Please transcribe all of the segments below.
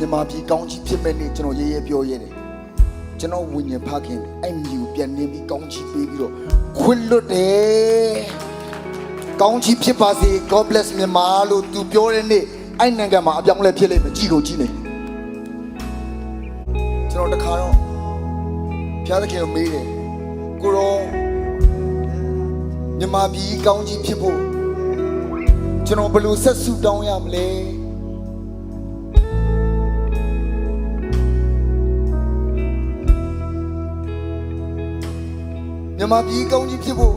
မြန်မာပြည်ကောင်းကြီးဖြစ်မဲ့နေ့ကျွန်တော်ရေးရေးပြောရတယ်ကျွန်တော်ဝိညာဉ်ဖခင်အဲ့မြူပြန်နေပြီးကောင်းကြီးပေးပြီးတော့ခွင့်လွတ်တယ်ကောင်းကြီးဖြစ်ပါစေ God bless မြန်မာလို့သူပြောတဲ့နေ့အဲ့နိုင်ငံမှာအပြောင်းအလဲဖြစ်လိမ့်မယ်ကြည်ကိုကြည်နေကျွန်တော်တခါတော့ဖျားသခင်ကိုမေးတယ်ကိုရောမြန်မာပြည်ကောင်းကြီးဖြစ်ဖို့ကျွန်တော်ဘယ်လိုဆက်စုတောင်းရမလဲ မြန်မာပြည်ကောင်းကြီးဖြစ်ဖို့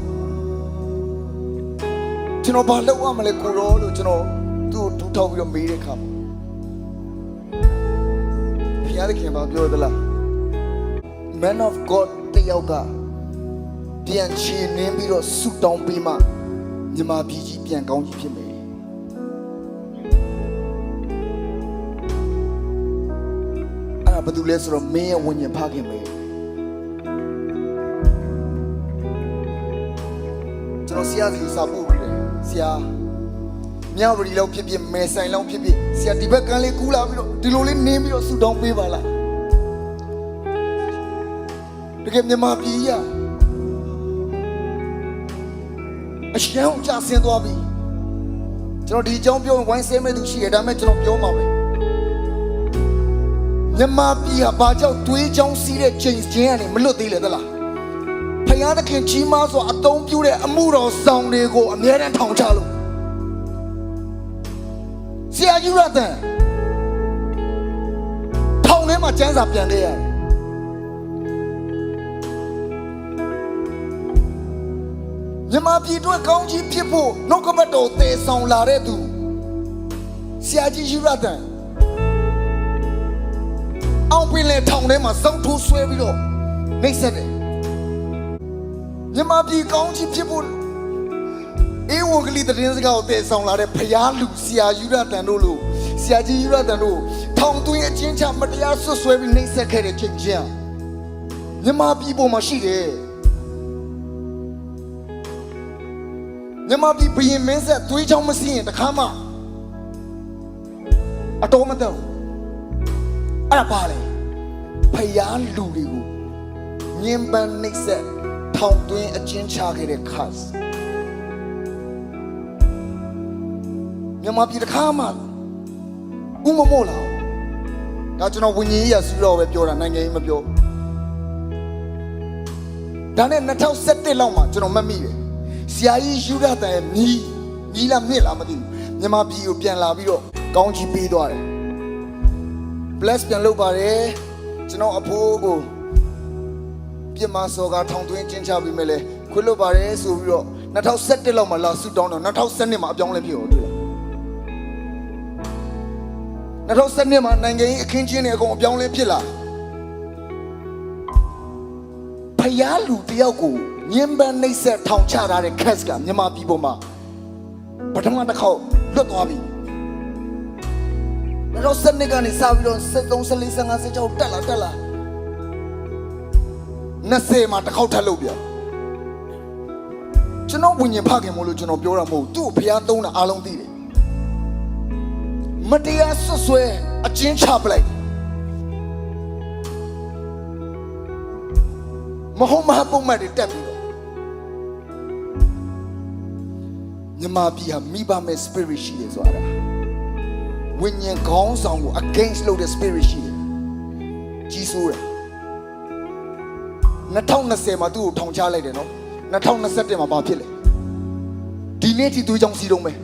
ကျွန်တော်ဘာလုပ်ရမလဲကိုရောလို့ကျွန်တော်သူ့ကိုတူထောက်ပြီးတော့မေးတဲ့အခါမှာဘုရားသခင်ဘာပြောသလား man of god တယောက်ကပြန်ချီနှင်းပြီးတော့ဆုတောင်းပြီးမှမြန်မာပြည်ကြီးပြန်ကောင်းကြီးဖြစ်မယ်အဲ့ဒါဘာလို့လဲဆိုတော့မင်းရဲ့ဝိညာဉ်ဖခင်ပဲ ကျွန်တော်ဆရာစီကိုစာပို့ပြီးတယ်ဆရာမြဝတီလောက်ဖြစ်ဖြစ်မဲဆိုင်လောက်ဖြစ်ဖြစ်ဆရာဒီဘက်ကန်းလေးကူးလာပြီးတော့ဒီလိုလေးနင်းပြီးတော့ဆူတောင်းပေးပါလားတကယ်မြန်မာပြည်ရအရှမ်းကြဆင်းသွားပြီကျွန်တော်ဒီအကြောင်းပြောရင်ဝိုင်းဆဲမဲ့သူရှိတယ်ဒါပေမဲ့ကျွန်တော်ပြောမှာပဲမြန်မာပြည်ဟာဘာကြောင့်တွေးချောင်းစီးတဲ့ချိန်ချင်းကနေမလွတ်သေးလေသလား ဖယားသခင်ကြီးမားစွာအသုံးပြုတဲ့အမှုတော်ဆောင်တွေကိုအမြဲတမ်းထောင်ချလို့ဆရာကြီးရတန်ထောင်ထဲမှာကျမ်းစာပြန်ခဲ့ရတယ်မြမပြည်အတွက်ကောင်းကြီးဖြစ်ဖို့နှုတ်ကပတ်တော်သေဆောင်လာတဲ့သူဆရာကြီးယူရတန်အောင်ပင်လေထောင်ထဲမှာစောင်းထိုးဆွဲပြီးတော့နှိပ်စက်တယ် မြမပြည်ကောင်းကြီးဖြစ်ဖို့အေဝံဂေလိသတင်းစကားကိုတည်ဆောင်လာတဲ့ဖယားလူဆရာယူရတန်တို့လို့ဆရာကြီးယူရတန်တို့ထောင်သွင်းအချင်းချမတရားဆွဆွဲပြီးနှိပ်စက်ခဲ့တဲ့ချိန်ချင်းမြမပြည်ပေါ်မှာရှိတယ်မြမပြည်ဘရင်မင်းဆက်သွေးချောင်းမစင်းရင်တခါမှအတော်မတော့အဲ့ဒါပါလေဖယားလူတွေကိုညင်ပန်းနှိပ်စက် ထောင်သွင်းအချင်းချခဲ့တဲ့ cast မြန်မာပြည်တစ်ခါမှဥမမို့လားဒါကျွန်တော်ဝิญဉ်ကြီးရစီတော့ပဲပြောတာနိုင်ငံကြီးမပြောဒါနဲ့2017လောက်မှာကျွန်တော်မှတ်မိတယ်ဆရာကြီးယူရတန်ရဲ့မြီးမြီးလားမြစ်လားမသိဘူးမြန်မာပြည်ကိုပြန်လာပြီးတော့ကောင်းချီးပေးသွားတယ် bless ပြန်လုပ်ပါတယ်ကျွန်တော်အဖိုးကို ပြစ်မစောကထောင်သွင်းချင်းချပြီးမဲ့လဲခွေးလွတ်ပါတယ်ဆိုပြီးတော့2017လောက်မှာလာဆူတောင်းတော့2012မှာအပြောင်းလဲဖြစ်အောင်တွေ့လား2012မှာနိုင်ငံရေးအခင်းချင်းတွေအကုန်အပြောင်းလဲဖြစ်လာဖယားလူတယောက်ကိုညင်ပန်းနှိပ်စက်ထောင်ချထားတဲ့ case ကမြန်မာပြည်ပေါ်မှာပထမတစ်ခေါက်လွတ်သွားပြီ2012ကနေစပြီးတော့73 74 55 76တက်လာတက်လာ 20မှာတစ်ခေါက်ထပ်လုပ်ပြကျွန်တော်ဝิญဉ်ဖခင်မို့လို့ကျွန်တော်ပြောတာမဟုတ်ဘူးသူ့ကိုဖျားသုံးတာအားလုံးသိတယ်မတရားဆွဆွဲအချင်းချပလိုက်မဟုတ်မဟုတ်ပုံမှန်တွေတက်ပြီးတော့မြမပြည်ဟာမိဘမဲ့ spirit ရှိတယ်ဆိုတာဝิญဉ်ခေါင်းဆောင်ကို against လုပ်တဲ့ spirit ရှိတယ်ကြီးစိုးတယ် 2020မှာသူ့ကိုထောင်ချလိုက်တယ်နော်2021မှာဘာဖြစ်လဲဒီနေ့ထိသွေးချောင်းစီးတော့မယ်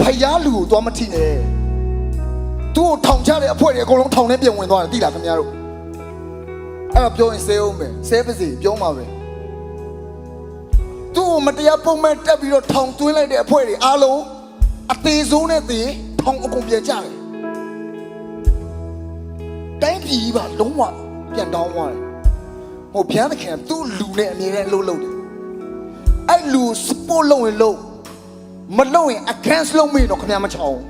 ဖယားလူကိုသွားမထိနဲ့သူ့ကိုထောင်ချတဲ့အဖွဲ့တွေအကုန်လုံးထောင်ထဲပြင်ဝင်သွားတယ်သိလားခင်ဗျားတို့အဲ့တော့ပြောရင်ဆဲအောင်မယ်ဆဲပါစေပြောမှာပဲသူ့ကိုမတရားပုံမဲ့တက်ပြီးတော့ထောင်သွင်းလိုက်တဲ့အဖွဲ့တွေအားလုံးအသေးဆုံးနဲ့သေထောင်အကုန်ပြန်ကြတယ်တိုင်းပြည်ကြီးပါလုံးဝ ပြန်တောင်းသွားတယ်ဟိုဘုရားသခင်ကသူ့လူနဲ့အမြဲတမ်းအလုပ်လုပ်တယ်အဲ့လူ support လုပ်ရင်လုပ်မလုပ်ရင် against လုပ်မိတော့ခင်ဗျားမချောင်း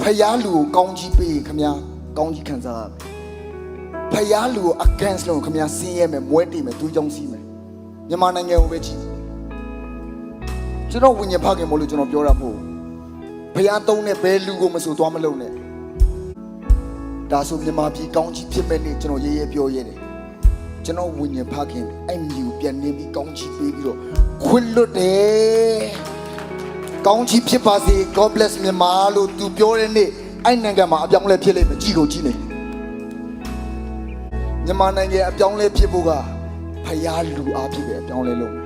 ဖယားလူကိုကောင်းကြီးပေးရင်ခင်ဗျားကောင်းကြီးခံစားရမယ်ဖယားလူကို against လုပ်ရင်ခင်ဗျားဆင်းရဲမယ်မွဲတေမယ်သူ့ကြောင့်စီးမယ်မြန်မာနိုင်ငံကိုပဲကြည့်ကျွန်တော်ဝိညာဉ်ဖခင်မို့လို့ကျွန်တော်ပြောတာမဟုတ်ဘူး ဘုရားသုံးတဲ့ဘယ်လူကိုမဆိုသွားမလုံးနဲ့ဒါဆိုမြန်မာပြည်ကောင်းကြီးဖြစ်မဲ့နေ့ကျွန်တော်ရေးရေးပြောရဲတယ်ကျွန်တော်ဝိညာဉ်ဖခင်အဲ့မြူပြန်နေပြီးကောင်းကြီးပေးပြီးတော့ခွင့်လွတ်တယ်ကောင်းကြီးဖြစ်ပါစေ God bless မြန်မာလို့သူပြောတဲ့နေ့အဲ့နိုင်ငံမှာအပြောင်းအလဲဖြစ်လိမ့်မယ်ကြည်ကိုကြည်နေမြန်မာနိုင်ငံအပြောင်းအလဲဖြစ်ဖို့ကဖရားလူအားဖြစ်ပဲအပြောင်းအလဲလုပ်မယ်